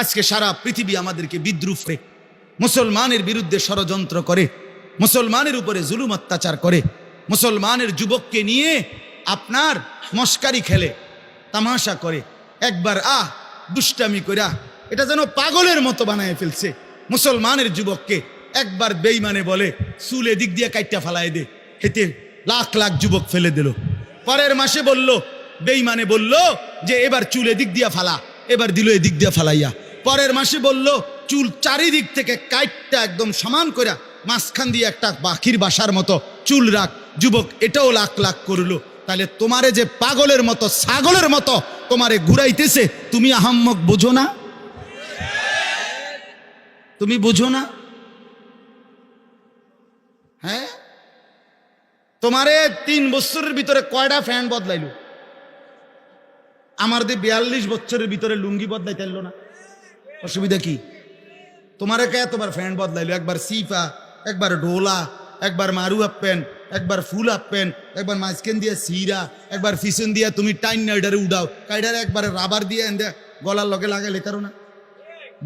আজকে সারা পৃথিবী আমাদেরকে বিদ্রুপ করে, মুসলমানের বিরুদ্ধে ষড়যন্ত্র করে, মুসলমানের উপরে জুলুম অত্যাচার করে, মুসলমানের যুবককে নিয়ে আপনার মস্কারি খেলে, তামাশা করে, একবার আহ, দুষ্টামি কইরা এটা যেন পাগলের মতো বানায় ফেলছে। মুসলমানের যুবককে একবার বেইমানে বলে, চুলে দিক দিয়ে কাইটটা ফালাই দে হেতে লাখ লাখ যুবক ফেলে দিল। পরের মাসে বলল বেইমানে বলল যে, এবার চুলে দিক দিয়া ফালা, এবার দিল এদিক দিয়া ফালাইয়া। পরের মাসে বলল, চুল চারিদিক থেকে কাইটটা একদম সমান কইরা মাঝখান দিয়ে একটা পাখির বাসার মতো চুল রাখ। যুবক, এটাও লাখ লাখ করল। তাহলে তোমারে যে পাগলের মতো, ছাগলের মতো তোমারে ঘুরাইতেছে, তুমি আহাম্মক বোঝো না? তুমি বুঝো না? হ্যাঁ? তোমারে তিন বছরের ভিতরে কয়টা ফ্যান বদলাইলো? আমার দিয়ে বিয়াল্লিশ বছরের ভিতরে লুঙ্গি বদলাইতে না। অসুবিধা কি? তোমারে কে তোমার ফ্যান বদলাইলো, একবার সিফা, একবার ডোলা, একবার মারু আপেন একবার ফুল আপেন একবার মাঝখান দিয়ে সিরা, একবার ফিসন দিয়ে তুমি টাইন নাইডারে উড়াও কাইডারে একবার রাবার দিয়ে এনে গলার লগে লাগাইলে তারো না।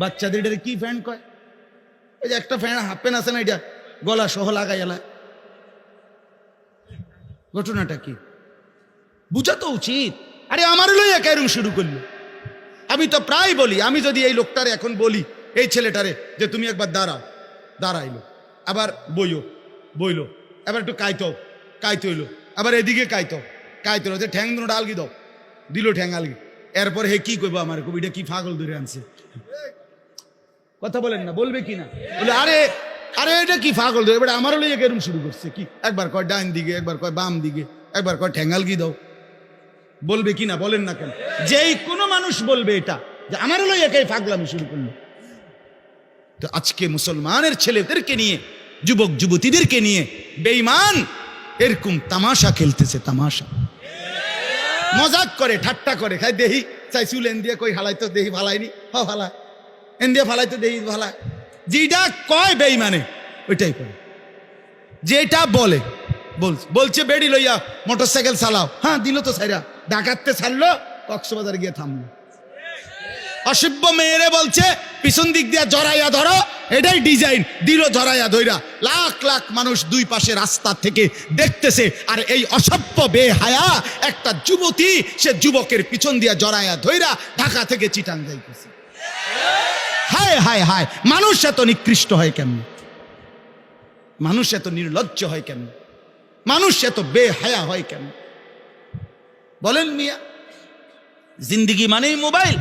বাচ্চাদের কি ফ্যান কয়? এই যে একটা ফ্যান হাফ প্যান্ট আছে না এটা, গলা সহ লাগাই এলা ঘটনাটা কি? বুঝা তো উচিত। আরে আমার লইয়া কেরম শুরু করল। আমি তো প্রায় বলি, আমি যদি এই লোকটারে এখন বলি, এই ছেলেটারে, যে তুমি একবার দাঁড়াও। দাঁড়াইলো। আবার বইও, বইলো। এবার একটু কাইতো কাইতে হইল আবার এদিকে কাইতো কাইতে যে ঠ্যাং দুটো ডালগি দাও। দিল ঠ্যাং আলগি। এরপর হে কি করব আমার কবিটা কি ফাগল ধরে আনছে? কথা বলেন না, বলবে কি না? বলে, আরে আরে এটা কি ফাগল ধরে, এবার আমারও লইয়া কেরম শুরু করছে, কি? একবার কয় ডান দিকে, একবার কয় বাম দিকে, একবার কয় ঠ্যাঙ্গাল কি দাও। বলবে কি না, বলেন না কেন? যেই কোনো মানুষ বলবে এটা, যে আমারও লইয়া কে ফাগলামি শুরু করল। তো আজকে মুসলমানের ছেলেদেরকে নিয়ে, যুবক যুবতীদেরকে নিয়ে বেঈমান এরকম তামাশা খেলতেছে, তামাশা। মজাক করে, ঠাট্টা করে খাই দেহি, চাই চুল এন দিয়ে কই হালাই তো দেহি ভালাইনি হ ভালাই এন দিয়ে ফালাই তো দেহি ভালাই যেটা কয় বেঈমানে, ওইটাই করে। যেটা বলে বল- বলছে বেড়ি লইয়া, মোটরসাইকেল চালাও। হ্যাঁ দিল তো সাইরা ডাকাততে ছাড়লো কক্সবাজার গিয়ে থামলো অসভ্য মেয়েরে বলছে, পিছন দিক দিয়ে জড়াইয়া ধরো, এটাই ডিজাইন দিল জড়াইয়া ধইরা। লাখ লাখ মানুষ দুই পাশে রাস্তা থেকে দেখতেছে, আর এই অসভ্য বেহায়া একটা যুবতী, সে যুবকের পিছন দিয়া জড়াইয়া ধইরা ঢাকা থেকে চিটাং যাইতেছে। হায় হায় হায়, মানুষ এত নিকৃষ্ট হয় কেন মানুষ এত নির্লজ্জ হয় কেন মানুষ এত বেহায়া হয় কেন বলেন মিয়া। জিন্দিগি মানেই মোবাইল,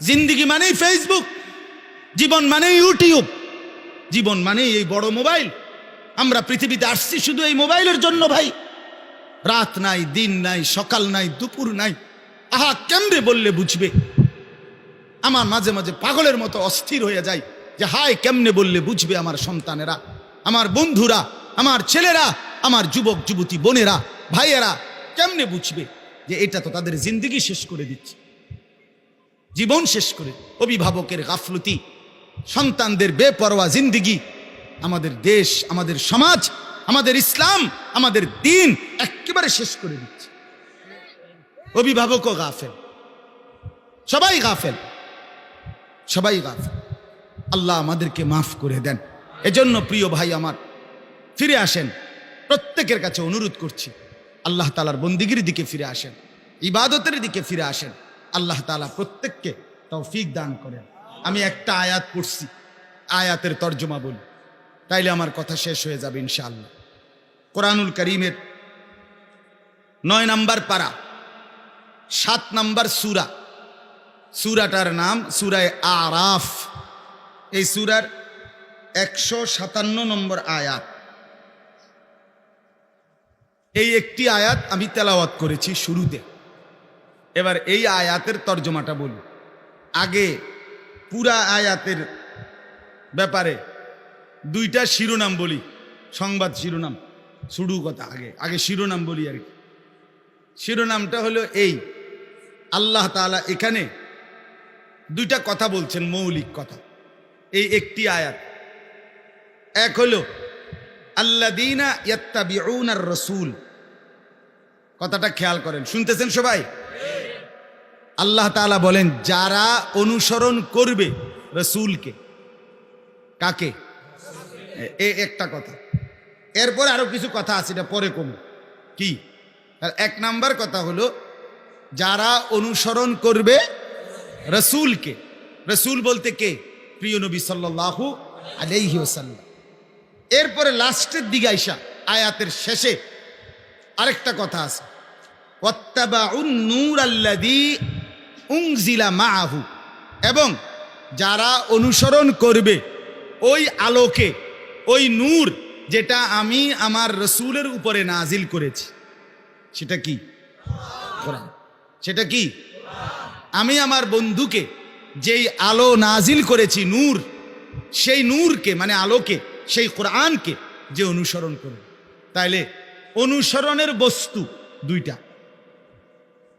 জিন্দিগি মানেই ফেসবুক জীবন মানেই ইউটিউব জীবন মানেই এই বড় মোবাইল। আমরা পৃথিবীতে আসছি শুধু এই মোবাইলের জন্য ভাই। রাত নাই, দিন নাই, সকাল নাই, দুপুর নাই। আহা কেমনে বললে বুঝবে? আমার মাঝে মাঝে পাগলের মতো অস্থির হয়ে যায় যে, হায়, কেমনে বললে বুঝবে আমার সন্তানেরা, আমার বন্ধুরা, আমার ছেলেরা, আমার যুবক যুবতী বোনেরা, ভাইয়েরা, কেমনে বুঝবে? যে এটা তো তাদের জিন্দগি শেষ করে দিচ্ছে। জীবন শেষ করে। অভিভাবকের গাফলতি, সন্তানদের বেপরোয়া জিন্দিগি, আমাদের দেশ, আমাদের সমাজ, আমাদের ইসলাম, আমাদের দিন একেবারে শেষ করে দিচ্ছে। অভিভাবকও গাফেল। সবাই গাফেল। সবাই গাফেল। আল্লাহ আমাদেরকে মাফ করে দেন। এজন্য প্রিয় ভাই আমার, ফিরে আসেন। প্রত্যেকের কাছে অনুরোধ করছি। আল্লাহ তালার বন্দিগির দিকে ফিরে আসেন, ইবাদতের দিকে ফিরে আসেন, আল্লাহ তালা প্রত্যেককে তৌফিক দান করেন। আমি একটা আয়াত পড়ছি, আয়াতের তর্জমা বলি। তাইলে আমার কথা শেষ হয়ে যাবে ইনশাআল্লাহ। কোরআনুল করিমের নয় নাম্বার পারা, সাত নাম্বার সুরা। সুরাটার নাম সুরায় আরাফ। এই সুরার একশো সাতান্ন নম্বর আয়াত। এই একটি আয়াত আমি তেলাওয়াত করেছি শুরুতে। এবার এই আয়াতের তর্জমাটা বলি আগে পুরা আয়াতের ব্যাপারে দুইটা শিরোনাম বলি, সংবাদ শিরোনাম। শুরু কথা আগে আগে শিরোনাম বলি আর কি। শিরোনামটা হলো এই, আল্লাহ তাআলা এখানে দুইটা কথা বলছেন, মৌলিক কথা। এই একটি আয়াত। এক হলো আল্লাদিনা ইয়াত্তাবিউনার রসুল। কথাটা খেয়াল করেন। শুনতেছেন সবাই? আল্লাহ তাআলা বলেন, যারা অনুসরণ করবে রসুলকে, কাকে? এ- একটা কথা। এরপর আরও কিছু কথা আছে, এটা পরে কম। কি? এক নাম্বার কথা হলো, যারা অনুসরণ করবে রসুলকে, রসুল বলতে কে? প্রিয় নবী সাল্লাল্লাহু আলাইহি ওসাল্লাম এরপরে লাস্টের দিকে আয়াতের শেষে আরেকটা কথা আছে। মাআহু। এবং যারা অনুসরণ করবে ওই আলোকে, ওই নূর যেটা আমি আমার রসুলের উপরে নাজিল করেছি। সেটা কি? সেটা কি? আমি আমার বন্ধুকে যেই আলো নাজিল করেছি নূর, সেই নূরকে মানে আলোকে, সেই কোরআনকে যে অনুসরণ করবে। তাইলে অনুসরণের বস্তু দুইটা।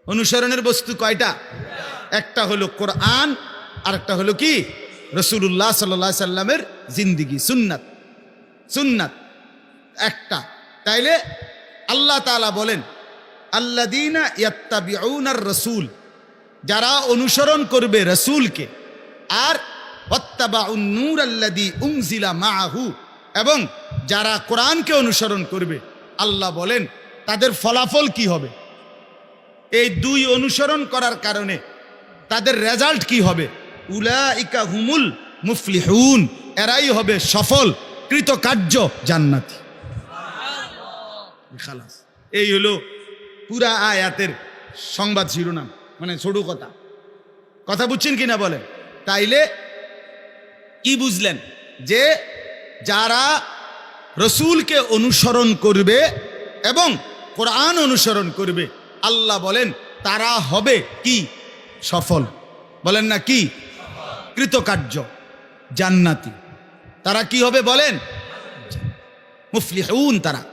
অনুসরণের বস্তু কয়টা? একটা হলো কোরআন আর একটা হলো কি? রসুল্লাহ সাল্লা সাল্লামের জিন্দিগি, সুন্নাত। সুন্নাত একটা। তাইলে আল্লাহ তাআলা বলেন আল্লাদিনা ইয়াত্তাবিউনার রসুল যারা অনুসরণ করবে রসুলকে, আর নূর আল্লাদি উংজিলা মাআহু এবং যারা কোরআনকে অনুসরণ করবে আল্লাহ বলেন তাদের ফলাফল কি হবে? এই দুই অনুসরণ করার কারণে তাদের রেজাল্ট কি হবে? উলাইকা হুমুল মুফলিহুন এরাই হবে সফল কৃতকার্য জান্নাতি। খালাস। এই হলো পুরা আয়াতের সংবাদ শিরোনাম মানে ছোট কথা। কথা বুঝছেন কিনা বলেন? তাইলে কি বুঝলেন? যে যারা রসুলকে অনুসরণ করবে এবং কোরআন অনুসরণ করবে। আল্লাহ বলেন, তারা হবে কি? সফল। বলেন না কি? কৃতকার্য। জান্নাতি। তারা কি হবে বলেন? মুফলিহুন তারা।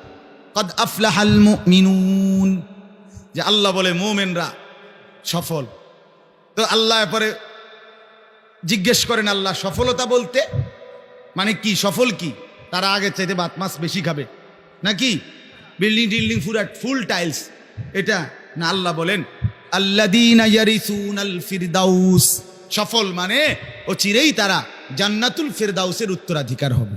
কদ আফলাহাল মুমিনুন। যে আল্লাহ বলে, মোমেনরা সফল। তো আল্লাহ পরে জিজ্ঞেস করেন, আল্লাহ সফলতা বলতে? মানে কি, সফল কি? তারা আগে চাইতে বাত বেশি খাবে। নাকি? বিল্ডিং টিল্ডিং ফুল ফুল টাইলস। এটা না আল্লাহ বলেন ফিরদাউস। সফল মানে ও চিরেই তারা জান্নাতুল ফিরদাউসের উত্তরাধিকার হবে।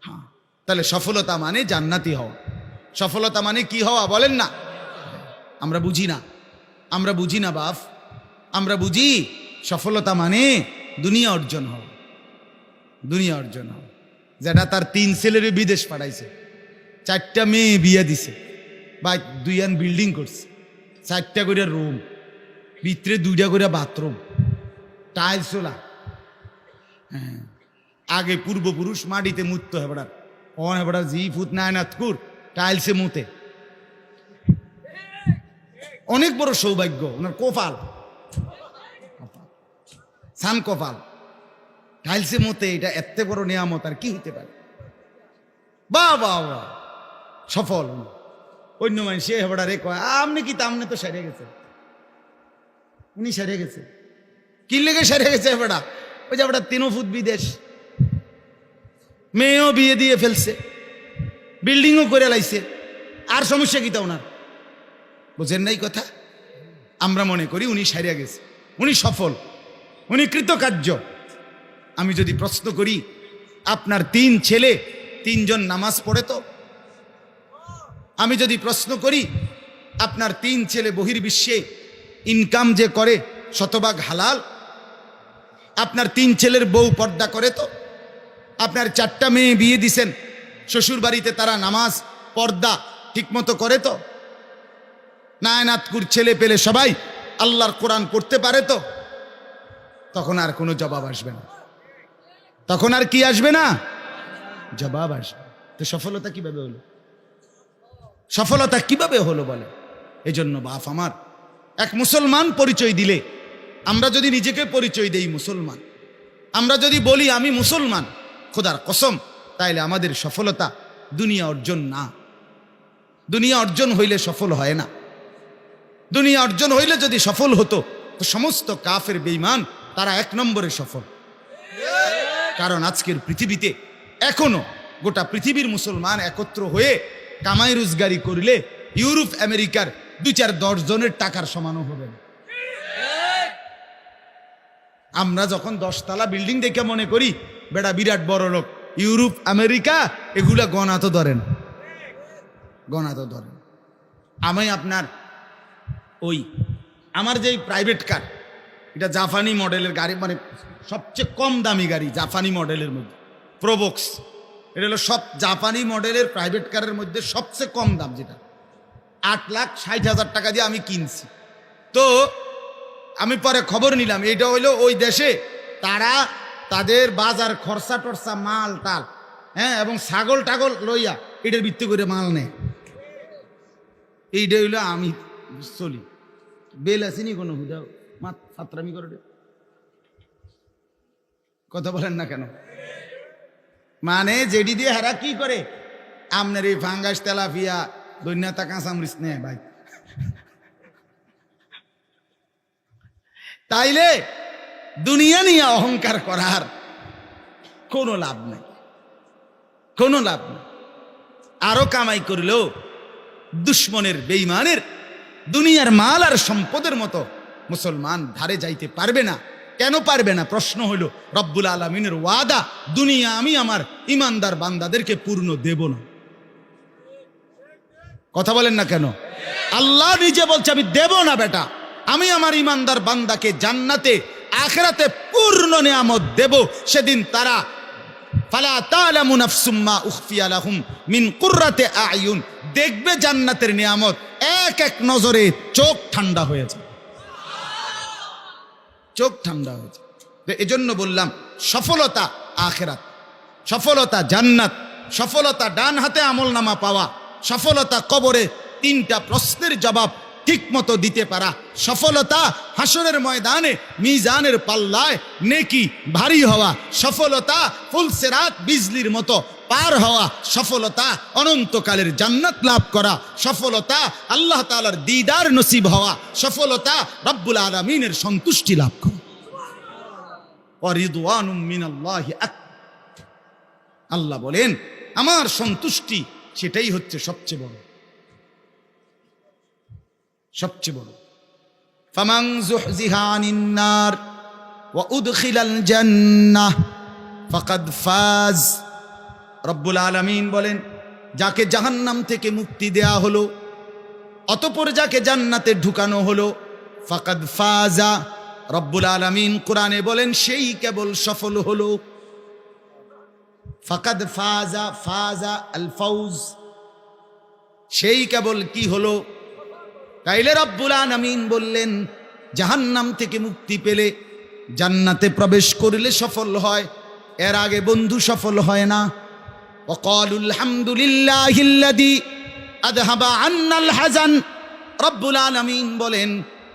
হ্যাঁ, তাহলে সফলতা মানে জান্নাতি হওয়া। সফলতা মানে কি হওয়া বলেন না? আমরা বুঝি না। আমরা বুঝি না বাপ। আমরা বুঝি সফলতা মানে দুনিয়া অর্জন হওয়া। দুনিয়া অর্জন যেটা তার তিন ছেলের বিদেশ পাঠাইছে। চারটা মেয়ে বিয়ে দিছে। বা দুইয়ান বিল্ডিং করছে। চারটা করে রুম ভিতরে দুইটা করে বাথরুম টাইলস ওলা। হ্যাঁ আগে পূর্বপুরুষ মাটিতে মুততো হেবড়ার অন হেবড়ার জি ফুত নাই না থুর টাইলসে মুতে। অনেক বড় সৌভাগ্য, ওনার কোপাল। সান কপাল। টাইলসে মতে এটা এত বড় নিয়ামত আর কি হইতে পারে? বা বা বা। সফল। অন্য মানুষ হেবড়া রে কয় আপনি কি তামনে তো সেরে গেছে। উনি সেরে গেছে। কি লেগে সেরে গেছে হেবড়া ওই যে হেবড়া তিনও ফুট বিদেশ। মেয়েও বিয়ে দিয়ে ফেলছে। বিল্ডিংও করে লাইছে। আর সমস্যা কি তা ওনার? বোঝেন নাই কথা? আমরা মনে করি উনি সারিয়া গেছে। উনি সফল। উনি কৃতকার্য। আমি যদি প্রশ্ন করি, আপনার তিন ছেলে, তিনজন নামাজ পড়ে তো? আমি যদি প্রশ্ন করি, আপনার তিন ছেলে বহির্বিশ্বে ইনকাম যে করে, শতভাগ হালাল? আপনার তিন ছেলের বউ পর্দা করে তো? আপনার চারটা মেয়ে বিয়ে দিছেন শ্বশুর বাড়িতে তারা নামাজ, পর্দা ঠিকমতো করে তো? নায়নাতকুর ছেলে পেলে সবাই আল্লাহর কোরআন পড়তে পারে তো? তখন আর কোনো জবাব আসবে না। তখন আর কি আসবে না? জবাব আসবে। তো সফলতা কীভাবে হলো? সফলতা কীভাবে হলো বলে? এই জন্য বাপ আমার, এক মুসলমান পরিচয় দিলে, আমরা যদি নিজেকে পরিচয় দেই মুসলমান, আমরা যদি বলি আমি মুসলমান, খোদার কসম, তাইলে আমাদের সফলতা দুনিয়া অর্জন না। দুনিয়া অর্জন হইলে সফল হয় না। দুনিয়া অর্জন হইলে যদি সফল হতো, তো সমস্ত কাফের বেইমান তারা এক নম্বরে সফল। কারণ আজকের পৃথিবীতে এখনও গোটা পৃথিবীর মুসলমান একত্র হয়ে কামাই রোজগারি করলে ইউরোপ, আমেরিকার দুই চার দশ জনের টাকার সমানও হবে আমরা যখন দশতলা বিল্ডিং দেখে মনে করি, বেটা বিরাট বড় লোক, ইউরোপ, আমেরিকা, এগুলা গণা তো ধরেন। গণা তো ধরেন। আমি আপনার ওই, আমার যেই প্রাইভেট কার এটা জাপানি মডেলের গাড়ি মানে সবচেয়ে কম দামি গাড়ি জাপানি মডেলের মধ্যে প্রোবক্স এটা হলো সব জাপানি মডেলের প্রাইভেট কারের মধ্যে সবচেয়ে কম দাম যেটা। আট লাখ ষাট হাজার টাকা দিয়ে আমি কিনছি। তো আমি পরে খবর নিলাম এটা হইল ওই দেশে তারা তাদের বাজার খরচা টরচা মাল টাল হ্যাঁ এবং ছাগল টাগল লইয়া এটার ভিত্তি করে মাল নেয়। এইটা হইল আমি চলি বেল আসেনি কোনো? হুদা মা সাতরামি করে। কথা বলেন না কেন? মানে জেডি দিয়ে হারা কি করে? আপনার এই ফাঙ্গাস তেলাফিয়া দৈন্যতা, কাঁচামরিচ নেয় ভাই। তাইলে দুনিয়া নিয়ে অহংকার করার কোনো লাভ নেই। কোনো লাভ নেই। আরও কামাই করলেও দুশ্মনের বেইমানের দুনিয়ার মাল আর সম্পদের মতো মুসলমান ধারে যাইতে পারবে না। কেন পারবে না? প্রশ্ন হলো, রব্বুল আলমিনের ওয়াদা, দুনিয়া আমি আমার ইমানদার বান্দাদেরকে পূর্ণ দেব না। কথা বলেন না কেন? আল্লাহ নিজে বলছে, আমি দেব না বেটা। আমি আমার ইমানদার বান্দাকে জান্নাতে, আখেরাতে পূর্ণ নিয়ামত দেব। সেদিন তারা, ফালা তালামু নাফসুম মা উখফিয়া লাহুম মিন কুররাতে আয়ুন। দেখবে জান্নাতের নিয়ামত এক এক নজরে চোখ ঠান্ডা হয়েছে চোখ ঠান্ডা হয়েছে। এজন্য বললাম, সফলতা আখেরাত, সফলতা জান্নাত, সফলতা ডান হাতে আমল নামা পাওয়া, সফলতা কবরে তিনটা প্রশ্নের জবাব ঠিক মতো দিতে পারা, সফলতা হাসরের ময়দানে, মিজানের পাল্লায় নেকি ভারী হওয়া, সফলতা ফুলসেরাত বিজলির মতো পার হওয়া সফলতা, অনন্তকালের জান্নাত লাভ করা সফলতা, আল্লাহ তালার দিদার নসিব হওয়া সফলতা, রব্বুল আলমিনের সন্তুষ্টি লাভ করা। আল্লাহ বলেন, আমার সন্তুষ্টি সেটাই হচ্ছে সবচেয়ে বড়। সবচেয়ে বড়। ফামাং নার ওয়া উদখিলাল জান্নাহ, ফাকাদ ফাজ। রব্বুল আলামিন বলেন, যাকে জাহান্নাম থেকে মুক্তি দেয়া হলো, অতপর যাকে জান্নাতে ঢুকানো হলো, ফাকাদ ফাজা, রব্বুল আলামিন কোরআনে বলেন, সেই কেবল সফল হলো। ফাকাদ ফাজা ফাজা আল ফাউজ, সেই কেবল কি হলো? তাইলে রব্বুল আলামিন বললেন, জাহান্নাম থেকে মুক্তি পেলে জান্নাতে প্রবেশ করলে সফল হয়, এর আগে বন্ধু সফল হয় না। وقالوا الحمد لله الذي أذهب عنا الحزن রব্বুল আলামিন বলেন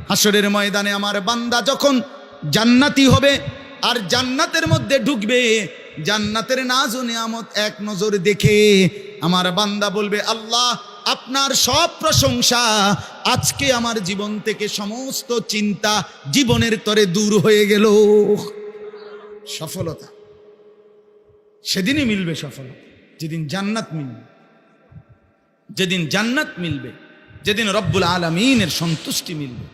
হাসরের ময়দানে আমার বান্দা যখন জান্নাতি হবে আর জান্নাতের মধ্যে ঢুকবে জান্নাতের নাজ ও নিয়ামত এক নজর দেখে আমার বান্দা বলবে আল্লাহ আপনার সব প্রশংসা আজকে আমার জীবন থেকে সমস্ত চিন্তা জীবনের তরে দূর হয়ে গেল সফলতা সেদিনই মিলবে সফলতা যেদিন জান্নাত মিলবে, যেদিন জান্নাত মিলবে, যেদিন রব্বুল আলমিনের সন্তুষ্টি মিলবে,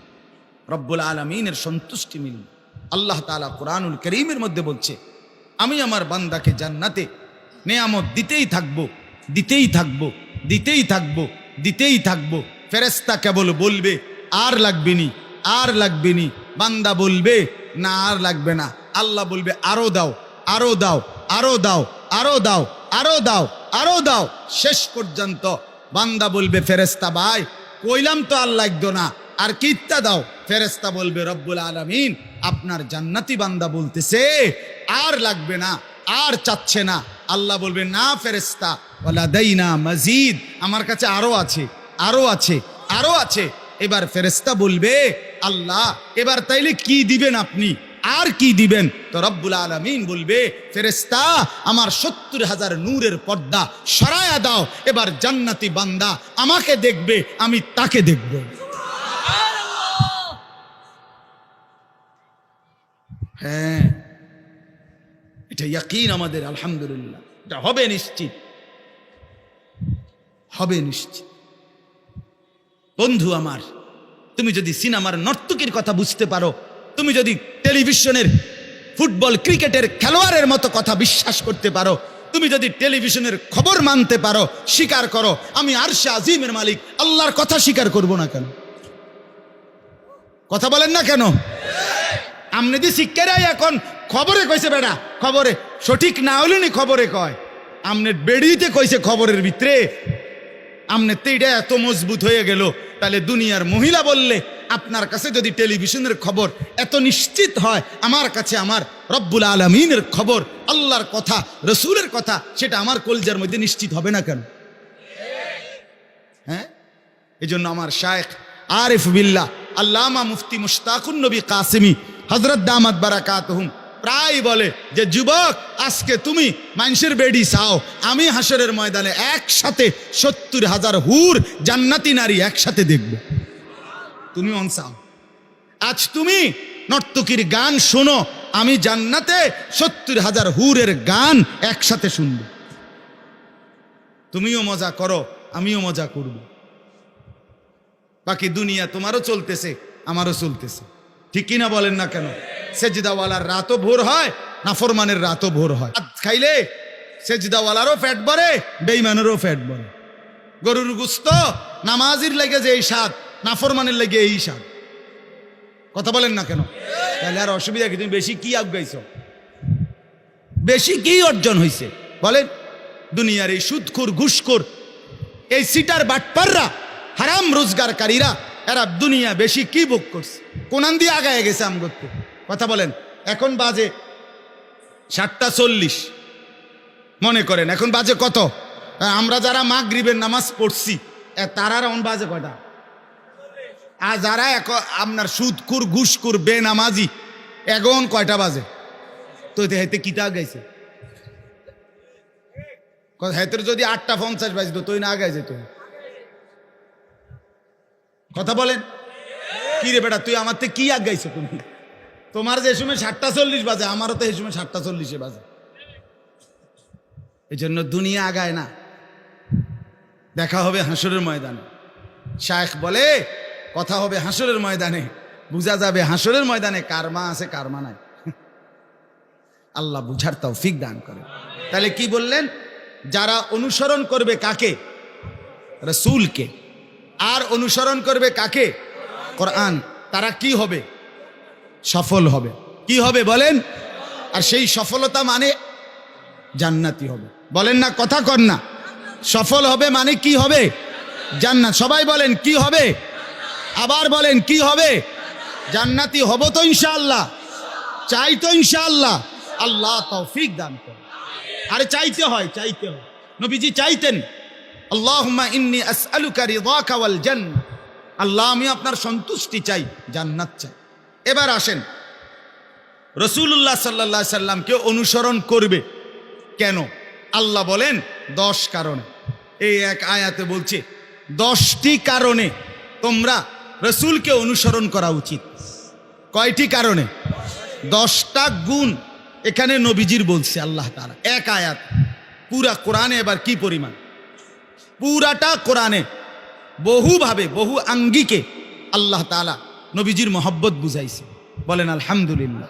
রব্বুল আলমিনের সন্তুষ্টি মিলবে। আল্লাহ তালা কোরআনুল করিমের মধ্যে বলছে, আমি আমার বান্দাকে জান্নাতে নেয়ামত দিতেই থাকব দিতেই থাকব দিতেই থাকব দিতেই থাকব। ফেরেস্তা কেবল বলবে, আর লাগবে নি, আর লাগবে নি। বান্দা বলবে, না, আর লাগবে না। আল্লাহ বলবে, আরও দাও আরও দাও আরও দাও আরও দাও। আরও দাও আরও দাও। শেষ পর্যন্ত বান্দা বলবে ফেরেস্তা ভাই, কইলাম তো আর লাগতো না। আর কিত্তা দাও ফেরেস্তা বলবে, রব্বুল আলমিন, আপনার জান্নাতি বান্দা বলতেছে, আর লাগবে না, আর চাচ্ছে না। আল্লাহ বলবে, না ফেরেস্তা ওলা না মজিদ। আমার কাছে আরও আছে আরও আছে আরও আছে। এবার ফেরেস্তা বলবে, আল্লাহ, এবার তাইলে কি দিবেন আপনি? আর কি দিবেন? তো রব্বুল আলমিন বলবে ফেরেস্তা আমার সত্তর হাজার নূরের পর্দা সরায়া দাও, এবার জান্নাতি বান্দা আমাকে দেখবে, আমি তাকে দেখব। হ্যাঁ এটা ইয়াকিন আমাদের, আলহামদুলিল্লাহ। এটা হবে নিশ্চিত। হবে নিশ্চিত। বন্ধু আমার, তুমি যদি সিনেমার নর্তকীর কথা বুঝতে পারো, তুমি যদি টেলিভিশনের, ফুটবল ক্রিকেটের খেলোয়াড়ের মতো কথা বিশ্বাস করতে পারো। তুমি যদি টেলিভিশনের খবর মানতে পারো, স্বীকার করো, আমি আরশে আজিমের মালিক, আল্লাহর কথা স্বীকার করব না কেন? কথা বলেন না কেন? আমনে দি শিক্ষারাই এখন, খবরে কইছে বেড়া খবরে, সঠিক না হলে নি খবরে কয়। আমনে বেড়িতে কইছে খবরের ভিতরে, আমনে তেইটা এত মজবুত হয়ে গেল, তাহলে দুনিয়ার মহিলা বললে আপনার কাছে যদি টেলিভিশনের খবর এত নিশ্চিত হয়, আমার কাছে আমার রব্বুল আলমিনের খবর, আল্লাহর কথা, রসুলের কথা, সেটা আমার কলজার মধ্যে নিশ্চিত হবে না কেন? হ্যাঁ? এই জন্য আমার শায়েখ আরিফ বিল্লাহ, আল্লামা মুফতি মুশতাকুন নবী কাসিমি হজরত দামাত বারাকাতহুম, প্রায় বলে যে, যুবক, আজকে তুমি মানুষের বেডি চাও। আমি হাসরের ময়দানে একসাথে সত্তর হাজার হুর জান্নাতি নারী একসাথে দেখব। তুমি অন চাও আজ তুমি নর্তকীর গান শোনো, আমি জান্নাতে সত্তর হাজার হুরের গান একসাথে শুনব। তুমিও মজা করো, আমিও মজা করব। বাকি দুনিয়া তোমারও চলতেছে, আমারও চলতেছে। ঠিক কিনা বলেন না কেন? সেজদাওয়ালার রাতও ভোর হয়, নাফরমানের রাতও ভোর হয়। ভাত খাইলে সেজদাওয়ালারও ফ্যাট বাড়ে বেইমানেরও ফ্যাট বাড়ে গরুর গুস্ত, নামাজির লাগে যে এই স্বাদ নাফরমানের লাগে এই স্বাদ কথা বলেন না কেন? তাহলে আর অসুবিধা কি? তুমি বেশি কি আগাইছ? বেশি কি অর্জন হয়েছে বলেন। দুনিয়ার এই সুদখোর ঘুষখোর, এই সিটার বাটপাররা, হারাম রোজগারকারীরা, এরা দুনিয়া বেশি কি বুক করছে? কোনান দিয়ে আগায় গেছে আম করতে কথা বলেন। এখন বাজে সাতটা চল্লিশ। মনে করেন, এখন বাজে কত? আমরা যারা মাগরিবের নামাজ পড়ছি, এ তারার এখন বাজে কয়টা? আর যারা এক আপনার সুদকুর ঘুষকুর বেনামাজি এখন কয়টা বাজে? তো হেতে কিতা গাইছে? হেতের যদি আটটা পঞ্চাশ বাজতো তুই না আগায় যেত কথা বলেন? কি রে বেটা, তুই আমার থেকে কি আগাইছো তুমি? তোমার যে সময় সাতটা চল্লিশ বাজে, আমারও তো এই সময় সাতটা চল্লিশে বাজে। এই জন্য দুনিয়া আগায় না। দেখা হবে হাসরের ময়দানে। শায়েখ বলে কথা হবে হাসরের ময়দানে। বুঝা যাবে হাসরের ময়দানে কারমা আছে, কারমা নাই। আল্লাহ বুঝার তৌফিক দান করে। তাহলে কি বললেন? যারা অনুসরণ করবে কাকে? রসুলকে। আর অনুসরণ করবে কাকে? কোরআন। তারা কি হবে? সফল হবে। কি হবে বলেন? আর সেই সফলতা মানে জান্নাতি হবে। বলেন না, কথা কর না। সফল হবে মানে কি হবে? জান্নাত। সবাই বলেন, কি হবে? আবার বলেন, কি হবে? জান্নাতি হব তো ইনশাআল্লাহ, চাই তো ইনশাআল্লাহ। আল্লাহ তৌফিক দান করে আরে চাইতে হয় চাইতে হয়। নবীজি চাইতেন, আল্লাহুম্মা ইন্নি আসআলুকা রিদাকা ওয়াল জান্নাহ আল্লাহ, আমি আপনার সন্তুষ্টি চাই, জান্নাত চাই। এবার আসেন রসুল্লাহ সাল্লাহ সাল্লামকে অনুসরণ করবে। কেন? আল্লাহ বলেন, দশ কারণে। এই এক আয়াতে বলছে, দশটি কারণে তোমরা রসুলকে অনুসরণ করা উচিত। কয়টি কারণে? দশটা গুণ এখানে নবীজির বলছে আল্লাহ তারা এক আয়াত। পুরা কোরআনে এবার কি পরিমাণ? পুরাটা কোরআনে বহুভাবে, বহু আঙ্গিকে আল্লাহ তালা নবীজির মহব্বত বুঝাইছে। বলেন, আলহামদুলিল্লাহ।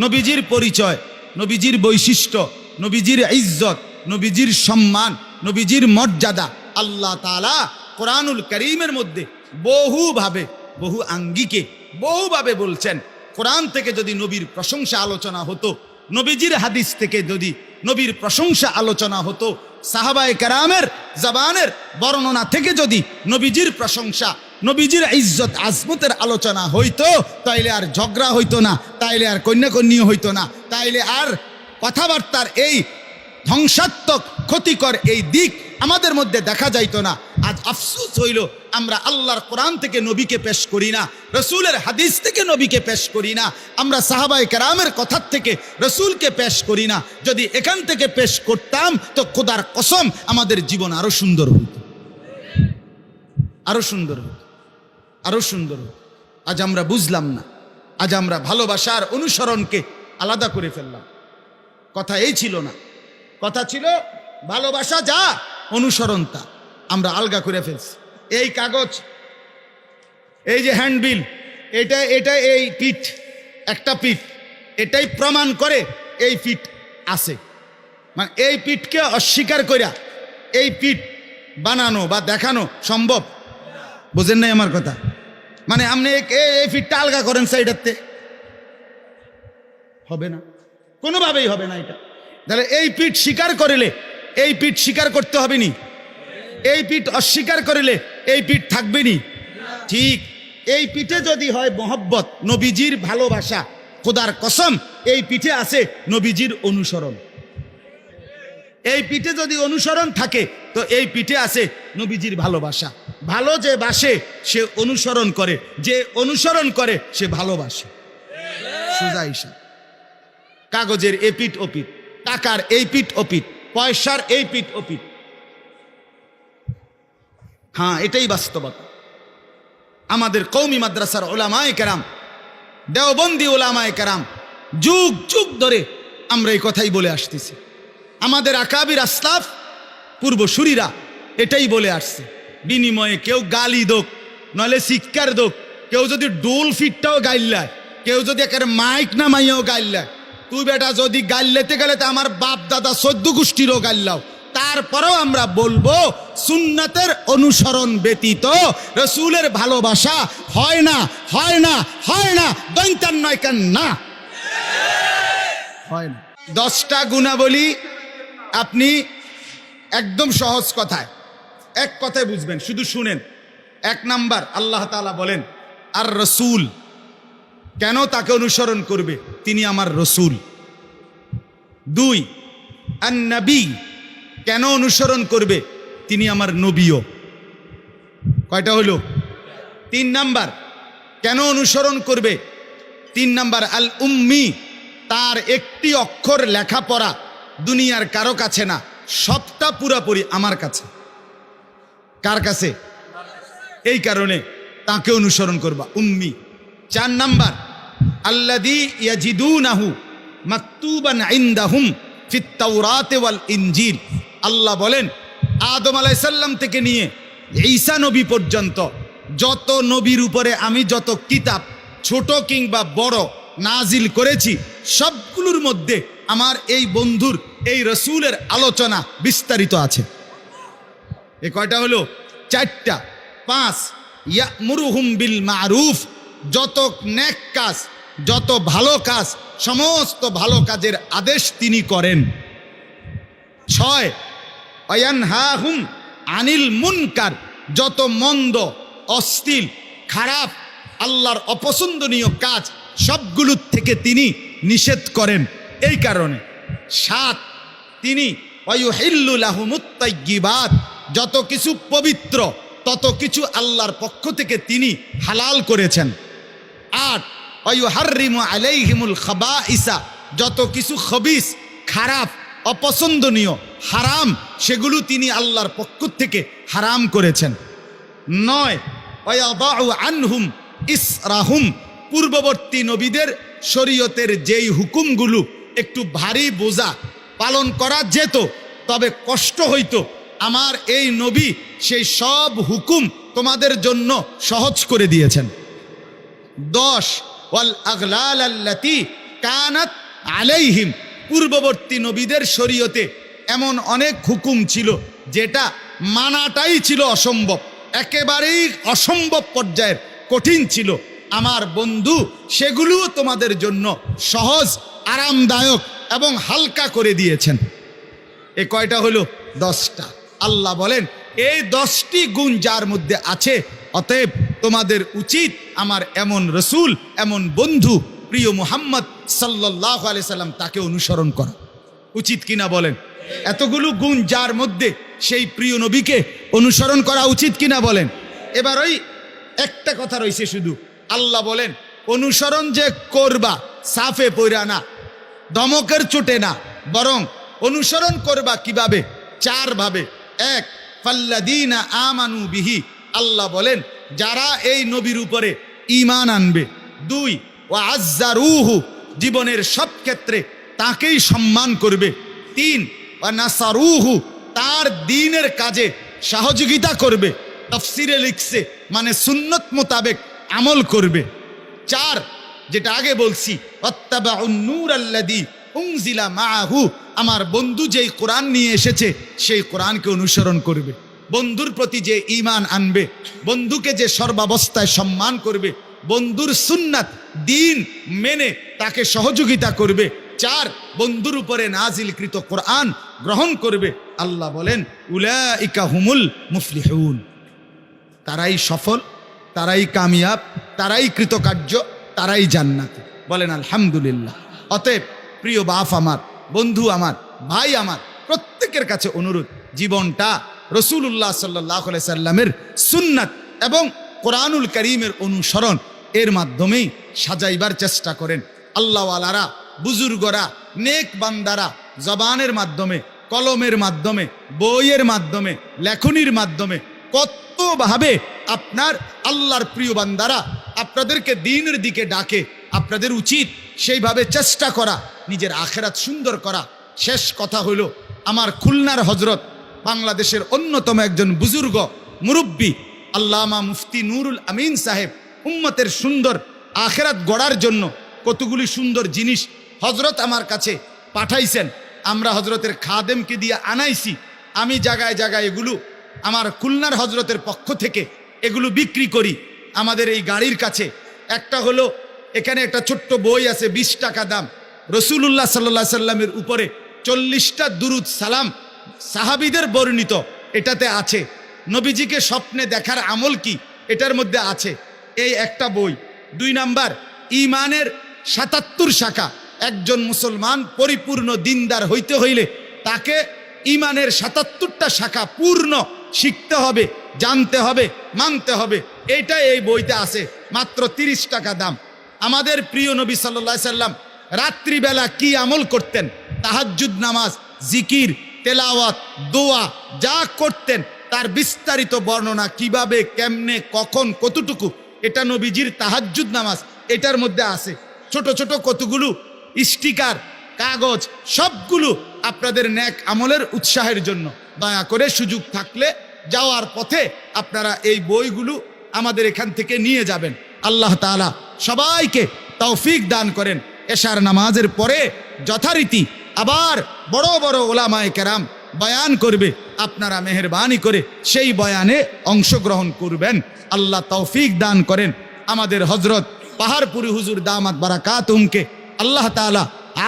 নবীজির পরিচয়, নবীজির বৈশিষ্ট্য, নবীজির ইজ্জত, নবীজির সম্মান, নবীজির মর্যাদা আল্লাহ তালা কোরআনুল করিমের মধ্যে বহুভাবে, বহু আঙ্গিকে, বহুভাবে বলছেন, কোরআন থেকে যদি নবীর প্রশংসা আলোচনা হতো, নবীজির হাদিস থেকে যদি নবীর প্রশংসা আলোচনা হতো, সাহাবায়ে কারামের জবানের বর্ণনা থেকে যদি নবীজির প্রশংসা, নবীজির ইজ্জত আজমতের আলোচনা হইতো, তাইলে আর ঝগড়া হইতো না, তাইলে আর কন্যাকন্যা হইতো না, তাইলে আর কথাবার্তার এই ধ্বংসাত্মক ক্ষতিকর এই দিক আমাদের মধ্যে দেখা যাইতো না। আজ আফসুস হইল আমরা আল্লাহর কোরআন থেকে নবীকে পেশ করি না, রসুলের হাদিস থেকে নবীকে পেশ করি না, আমরা সাহাবাই কেরামের কথার থেকে রসুলকে পেশ করি না। যদি এখান থেকে পেশ করতাম তো খোদার কসম আমাদের জীবন আরও সুন্দর হইত আরও সুন্দর হইত আরও সুন্দর হইত আজ আমরা বুঝলাম না। আজ আমরা ভালোবাসার অনুসরণকে আলাদা করে ফেললাম। কথা এই ছিল না। কথা ছিল, ভালোবাসা যা, অনুসরণ তা। আমরা আলগা করে ফেলছি। এই কাগজ, এই যে হ্যান্ডবিল, এটা এটা এই পিঠ, একটা পিঠ, এটাই প্রমাণ করে এই পিঠ আছে। মানে এই পিঠকে অস্বীকার করিয়া এই পিঠ বানানো বা দেখানো সম্ভব? বুঝেন নাই আমার কথা? মানে আপনি এই পিঠটা আলগা করেন সাইডাতে হবে না। কোনোভাবেই হবে না এটা। তাহলে এই পিঠ স্বীকার করিলে এই পিঠ স্বীকার করতে হবে নি? এই পিঠ অস্বীকার করিলে এই পিঠ থাকবে নি ঠিক এই পিঠে যদি হয় মহব্বত, নবীজির ভালোবাসা, খোদার কসম, এই পিঠে আছে নবীজির অনুসরণ। এই পিঠে যদি অনুসরণ থাকে, তো এই পিঠে আছে নবীজির ভালোবাসা। ভালো যে বাসে, সে অনুসরণ করে। যে অনুসরণ করে, সে ভালোবাসে। সুজা হিসাব কাগজের ও পিঠ, টাকার এই পিঠ ও পিঠ, পয়সার এই পিঠ ও পিঠ হ্যাঁ এটাই বাস্তবতা। আমাদের কৌমি মাদ্রাসার ওলামায় কেরাম, দেওবন্দি ওলামায় কেরাম, যুগ যুগ ধরে আমরা এই কথাই বলে আসতেছি। আমাদের আকাবির আসলাফ, পূর্বসূরীরা এটাই বলে আসছে। বিনিময়ে কেউ গালি দোক নলে শিক্ষার দোক, কেউ যদি ডোল ফিটটাও গাইল্লায় কেউ যদি একের মাইক না মাইয়াও গাইল্লায় তুই বেটা যদি গাইলেতে গেলে তো আমার বাপ দাদা সদ্য গোষ্ঠীরও গাইল্লাও তারপরেও আমরা বলব, সুন্নাতের অনুসরণ ব্যতীত রসুলের ভালোবাসা হয় না হয় না হয় না দৈন্তান নয় কেন না? হয় না। দশটা গুণাবলী আপনি একদম সহজ কথায়, এক কথায় বুঝবেন, শুধু শুনেন। এক নাম্বার, আল্লাহ তাআলা বলেন, আর রসুল কেন তাকে অনুসরণ করবে? তিনি আমার রসুল। দুই আর নবী কেন অনুসরণ করবে? তিনি আমার নবীও। কয়টা হলো? তিন নাম্বার। কেন অনুসরণ করবে? তিন নাম্বার, আল উম্মি, তার একটি অক্ষর লেখাপড়া দুনিয়ার কারও কাছে না, সবটা পুরাপুরি আমার কাছে। কার কাছে? এই কারণে তাকে অনুসরণ করবা, উম্মি। চার নাম্বার আল্লাদি ইয়াজিদুনাহু মাকতুবান ইনদাহুম ফিত তাওরাতে ওয়াল ইনজিল। আল্লাহ বলেন, আদম আলাইসাল্লাম থেকে নিয়ে ঈসা নবী পর্যন্ত যত নবীর উপরে আমি যত কিতাব, ছোট কিংবা বড়, নাজিল করেছি, সবগুলোর মধ্যে আমার এই বন্ধুর, এই রসুলের আলোচনা বিস্তারিত আছে। এ কয়টা হলো? চারটা। পাঁচ, ইয়ামুরুহুম বিল মারুফ। যত নেক কাজ, যত ভালো কাজ, সমস্ত ভালো কাজের আদেশ তিনি করেন। ছয় অয়ানহাহুম আনিল মুনকার, যত মন্দ অস্থিল খারাপ, আল্লাহর অপছন্দনীয় কাজ, সবগুলোর থেকে তিনি নিষেধ করেন। এই কারণে সাত, তিনি অয়ুহিল্লুলাহুমুত্তাইগিবাত যত কিছু পবিত্র, তত কিছু আল্লাহর পক্ষ থেকে তিনি হালাল করেছেন। আট অয়ুহারিমু আলাইহিমুল খাবা ইসা যত কিছু খবিস, খারাপ অপছন্দনীয়, হারাম, সেগুলো তিনি আল্লাহর পক্ষ থেকে হারাম করেছেন। নয় আনহুম ইসরাহুম, পূর্ববর্তী নবীদের শরীয়তের যেই হুকুমগুলো একটু ভারী বোঝা পালন করা যেত, তবে কষ্ট হইতো। আমার এই নবী সেই সব হুকুম তোমাদের জন্য সহজ করে দিয়েছেন। দশ, ওয়াল আগলাল আল্লাতি কানাত আলাইহিম পূর্ববর্তী নবীদের শরীয়তে এমন অনেক হুকুম ছিল যেটা মানাটাই ছিল অসম্ভব, একেবারেই অসম্ভব পর্যায়ের কঠিন ছিল। আমার বন্ধু, সেগুলোও তোমাদের জন্য সহজ, আরামদায়ক এবং হালকা করে দিয়েছেন। এ কয়টা হলো? দশটা। আল্লাহ বলেন, এই দশটি গুণ যার মধ্যে আছে, অতএব তোমাদের উচিত আমার এমন রসুল, এমন বন্ধু প্রিয় মুহাম্মদ সাল্লাহ আলি সাল্লাম তাকে অনুসরণ করা। উচিত কিনা বলেন? এতগুলো গুণ যার মধ্যে সেই প্রিয় নবীকে অনুসরণ করা উচিত কিনা বলেন? এবার ওই একটা কথা রয়েছে শুধু। আল্লাহ বলেন, অনুসরণ যে করবা সাফে পইরা না, দমকের চোটে না, বরং অনুসরণ করবা কীভাবে? চার ভাবে। এক ফাল্লাদিনা আমানু বিহি। আল্লাহ বলেন, যারা এই নবীর উপরে ঈমান আনবে। দুই ও আজ্জারুহু, জীবনের সব ক্ষেত্রে তাকেই সম্মান করবে। তিন ও নাসারুহু, তার দিনের কাজে সহযোগিতা করবে। তফসিরে লিখছে মানে সুন্নত মোতাবেক আমল করবে। চার, যেটা আগে বলছি আল্লাদি উংজিলা মাহু আমার বন্ধু যেই কোরআন নিয়ে এসেছে, সেই কোরআনকে অনুসরণ করবে। বন্ধুর প্রতি যে ঈমান আনবে, বন্ধুকে যে সর্বাবস্থায় সম্মান করবে, বন্ধুর সুন্নাত দিন মেনে তাকে সহযোগিতা করবে। চার, বন্ধুর উপরে নাজিলকৃত কোরআন গ্রহণ করবে। আল্লাহ বলেন, উলাইকা হুমুল মুফলিহুন। তারাই সফল, তারাই কামিয়াব, তারাই কৃতকার্য, তারাই জান্নাত। বলেন, আলহামদুলিল্লাহ। অতএব, প্রিয় বাপ আমার, বন্ধু আমার, ভাই আমার, প্রত্যেকের কাছে অনুরোধ, জীবনটা রসুল্লাহ সাল্লাহ সাল্লামের সুন্নাত এবং কোরআনুল করিমের অনুসরণ এর মাধ্যমেই সাজাইবার চেষ্টা করেন। আল্লাহওয়ালারা, বুজুর্গরা, নেক বান্দারা জবানের মাধ্যমে, কলমের মাধ্যমে, বইয়ের মাধ্যমে, লেখনির মাধ্যমে কতভাবে আপনার আল্লাহর প্রিয় বান্দারা আপনাদেরকে দিনের দিকে ডাকে, আপনাদের উচিত সেইভাবে চেষ্টা করা, নিজের আখেরাত সুন্দর করা। শেষ কথা হইল আমার খুলনার হজরত, বাংলাদেশের অন্যতম একজন বুজুর্গ, মুরব্বী, আল্লামা মুফতি নুরুল আমিন সাহেব উম্মতের সুন্দর আখেরাত গড়ার জন্য কতগুলি সুন্দর জিনিস হজরত আমার কাছে পাঠাইছেন। আমরা হজরতের খাদেমকে দিয়ে আনাইছি। আমি জায়গায় জায়গায় এগুলো আমার খুলনার হজরতের পক্ষ থেকে এগুলো বিক্রি করি। আমাদের এই গাড়ির কাছে একটা হলো, এখানে একটা ছোট্ট বই আছে, বিশ টাকা দাম। রসুল্লাহ সাল্লা সাল্লামের উপরে চল্লিশটা দুরুদ সালাম সাহাবিদের বর্ণিত। এটাতে আছে, নবীজিকে স্বপ্নে দেখার আমল কি? এটার মধ্যে আছে। এই একটা বই। দুই নাম্বার ইমানের সাতাত্তর শাখা। একজন মুসলমান পরিপূর্ণ দিনদার হইতে হইলে তাকে ইমানের সাতাত্তরটা শাখা পূর্ণ শিখতে হবে, জানতে হবে, মানতে হবে। এটা এই বইতে আছে, মাত্র তিরিশ টাকা দাম। আমাদের প্রিয় নবী সাল্লা সাল্লাম রাত্রিবেলা কি আমল করতেন? তাহাজ্জুদ নামাজ, জিকির, তেলাওয়াত, দোয়া, যা করতেন, তার বিস্তারিত বর্ণনা কীভাবে, কেমনে, কখন, কতটুকু এটা নবীজির তাহাজ্জুদ নামাজ, এটার মধ্যে আছে। ছোট ছোট কতগুলো স্টিকার, কাগজ, সবগুলো আপনাদের ন্যাক আমলের উৎসাহের জন্য। দয়া করে সুযোগ থাকলে যাওয়ার পথে আপনারা এই বইগুলো আমাদের এখান থেকে নিয়ে যাবেন। আল্লাহ তাআলা সবাইকে তৌফিক দান করেন। এশার নামাজের পরে যথারীতি আবার বড় বড় ওলামায় কেরাম বয়ান করবে। আপনারা মেহরবানি করে সেই বয়ানে অংশগ্রহণ করবেন। আল্লাহ তৌফিক দান করেন। আমাদের হজরত পাহাড়পুরি হুজুর দামাত বারাকাতুমকে আল্লাহ তাআলা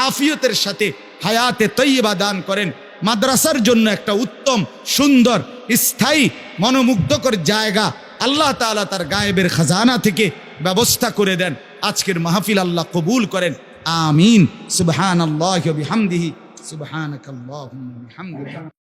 আফিয়তের সাথে হায়াতে তৈবা দান করেন। মাদ্রাসার জন্য একটা উত্তম, সুন্দর, স্থায়ী, মনোমুগ্ধকর জায়গা আল্লাহ তাআলা তার গায়েবের খাজানা থেকে ব্যবস্থা করে দেন। আজকের মাহফিল আল্লাহ কবুল করেন। আমিন। সুবহান আল্লাহ বিহামদিহি। সুবহান